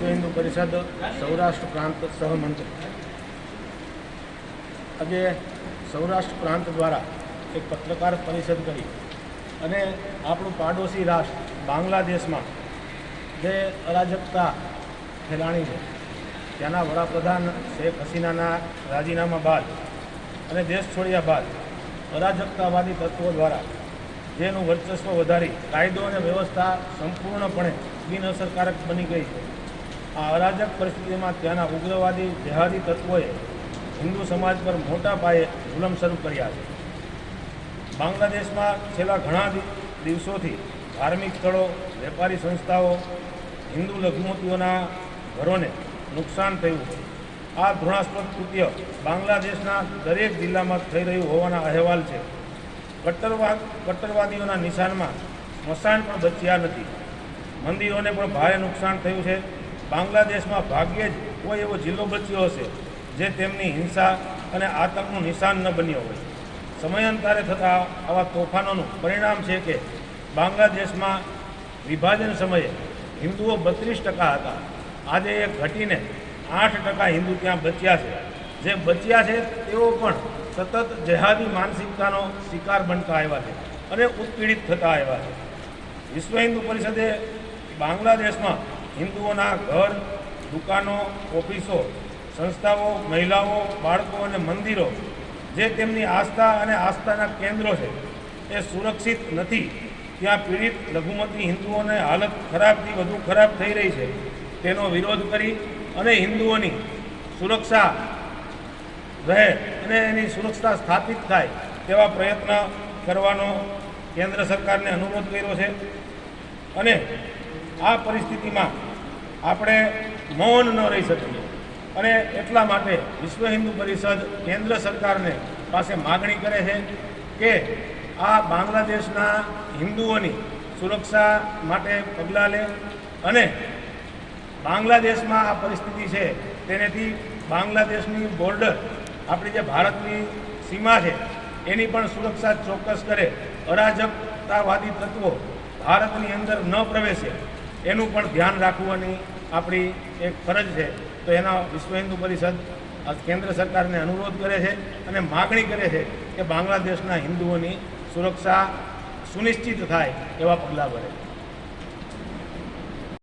વિશ્વ હિન્દુ પરિષદ સૌરાષ્ટ્ર પ્રાંત સહમંત્રી આજે સૌરાષ્ટ્ર પ્રાંત દ્વારા એક પત્રકાર પરિષદ કરી અને આપણું પાડોશી રાષ્ટ્ર બાંગ્લાદેશમાં જે અરાજકતા ફેલાણી છે, ત્યાંના વડાપ્રધાન શેખ હસીનાના રાજીનામા બાદ અને દેશ છોડ્યા બાદ અરાજકતાવાદી તત્વો દ્વારા જેનું વર્ચસ્વ વધારી કાયદો અને વ્યવસ્થા સંપૂર્ણપણે બિનઅસરકારક બની ગઈ છે. અરાજક પરિસ્થિતિમાં ત્યાંના ઉગ્રવાદી જેહાદી તત્વોએ હિન્દુ સમાજ પર મોટા પાયે જુલમ શરૂ કર્યા છે. બાંગ્લાદેશમાં છેલ્લા ઘણા દિવસોથી ધાર્મિક સ્થળો, વેપારી સંસ્થાઓ, હિન્દુ લઘુમતીઓના ઘરોને નુકસાન થયું આ ઘૃણાસ્પદ કૃત્ય બાંગ્લાદેશના દરેક જિલ્લામાં થઈ રહ્યું હોવાના અહેવાલ છે. કટ્ટરવાદ કટ્ટરવાદીઓના નિશાનમાં સ્મશાન પણ બચ્યા નથી. મંદિરોને પણ ભારે નુકસાન થયું છે. બાંગ્લાદેશમાં ભાગ્યે જ કોઈ એવો જિલ્લો બચ્યો હશે જે તેમની હિંસા અને આતંકનું નિશાન ન બન્યો હોય. સમયાંતરે થતા આવા તોફાનોનું પરિણામ છે કે બાંગ્લાદેશમાં વિભાજન સમયે હિન્દુઓ બત્રીસ ટકા હતા. આજે એ ઘટીને આઠ ટકા હિન્દુ ત્યાં બચ્યા છે. જે બચ્યા છે તેઓ પણ સતત જેહાદી માનસિકતાનો શિકાર બનતા આવ્યા છે અને ઉત્પીડિત થતા આવ્યા છે. વિશ્વ હિન્દુ પરિષદે બાંગ્લાદેશમાં હિન્દુઓના ઘર, દુકાનો, ઓફિસો, સંસ્થાઓ, મહિલાઓ, બાળકો અને મંદિરો જે તેમની આસ્થા અને આસ્થાના કેન્દ્રો છે, એ સુરક્ષિત નથી. ત્યાં પીડિત, લઘુમતી હિન્દુઓને હાલત ખરાબથી વધુ ખરાબ થઈ રહી છે. તેનો વિરોધ કરી અને હિન્દુઓની સુરક્ષા રહે અને એની સુરક્ષા સ્થાપિત થાય તેવા પ્રયત્ન કરવાનો કેન્દ્ર સરકારને અનુરોધ કર્યો છે. અને આ પરિસ્થિતિમાં આપણે મૌન ન રહી શકીએ. અને એટલા માટે વિશ્વ હિન્દુ પરિષદ કેન્દ્ર સરકારને પાસે માગણી કરે છે કે આ બાંગ્લાદેશના હિન્દુઓની સુરક્ષા માટે પગલાં લે અને બાંગ્લાદેશમાં આ પરિસ્થિતિ છે તેનેથી બાંગ્લાદેશની બોર્ડર આપણી જે ભારતની સીમા છે એની પણ સુરક્ષા ચોક્કસ કરે. અરાજકતાવાદી તત્વો ભારતની અંદર ન પ્રવેશે. એનું પણ ધ્યાન રાખવાની આપણી એક ફરજ છે. તો એના વિશ્વ હિન્દુ પરિષદ કેન્દ્ર સરકારને અનુરોધ કરે છે અને માગણી કરે છે કે બાંગ્લાદેશના હિન્દુઓની સુરક્ષા સુનિશ્ચિત થાય એવા પગલાં ભરે.